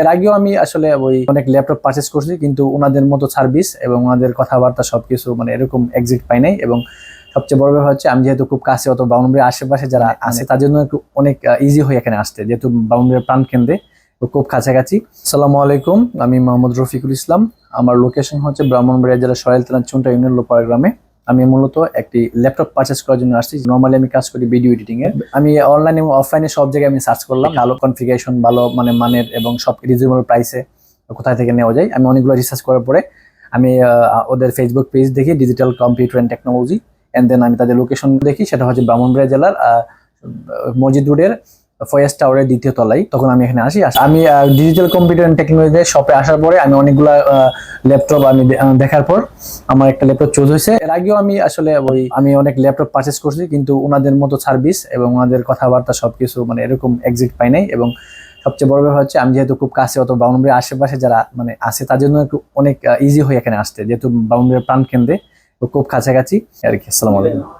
এর আগেও আমি আসলে ওই অনেক ল্যাপটপ পারচেস করছি কিন্তু ওনাদের মতো সার্ভিস এবং ওনাদের কথাবার্তা সবকিছু মানে এরকম এক্সিট পাই নাই এবং সবচেয়ে বড় ব্যাপার হচ্ছে আমি যেহেতু খুব কাছে অত বাউন্ডারির আশেপাশে যারা আছে তার জন্য একটু অনেক ইজি হয় এখানে আসতে যেহেতু বাউন্ডারির প্রাণ কেন্দ্রে খুব কাছাকাছি। সালামু আলাইকুম আমি মোহাম্মদ রফিকুল ইসলাম। আমার লোকেশন হচ্ছে ব্রাহ্মণবাড়িয়া জেলা সরাইল থানা চুনটা ইউনিয়ন লোপাড়া গ্রামে। আমি মূলত একটি ল্যাপটপ পারচেস করার জন্য আসছি। নর্মালি আমি কাজ করি ভিডিও এডিটিং এর আমি অনলাইন এবং অফলাইনে সব জায়গায় আমি সার্চ করলাম। ভালো কনফিগারেশন ভালো মানে মানের এবং সব রিজনেবল প্রাইসে কোথায় থেকে নেওয়া যায়। আমি অনেকগুলো রিসার্চ করার পরে আমি ওদের ফেসবুক পেজ দেখি digital computer and technology and then আমি তাদের লোকেশন দেখি। সেটা হচ্ছে ব্রাহ্মণবাড়িয়া জেলার রোডের ফয়েস টাওয়ারের দ্বিতীয় তলায়, তখন আমি এখানে আসি। আমি ডিজিটাল কম্পিউটার অ্যান্ড টেকনোলজিতে শপে আসার পরে আমি অনেকগুলা ল্যাপটপ আমি দেখার পর আমার একটা ল্যাপটপ চুজ হয়েছে। এর আগেও আমি আসলে ওই, আমি অনেক ল্যাপটপ পারচেস করছি, কিন্তু ওনাদের মতো সার্ভিস এবং ওনাদের কথাবার্তা সবকিছু মানে এরকম এক্সিট পাই নাই এবং সবচেয়ে বড় ব্যাপার হচ্ছে আমি যেহেতু খুব কাছে, অত বাউন্ডারির আশেপাশে যারা মানে আছে, তার জন্য একটু অনেক ইজি হয় এখানে আসতে, যেহেতু বাউন্ডারির প্রাণ কেন্দ্রে খুব কাছাকাছি। আর কি, আসসালামু আলাইকুম।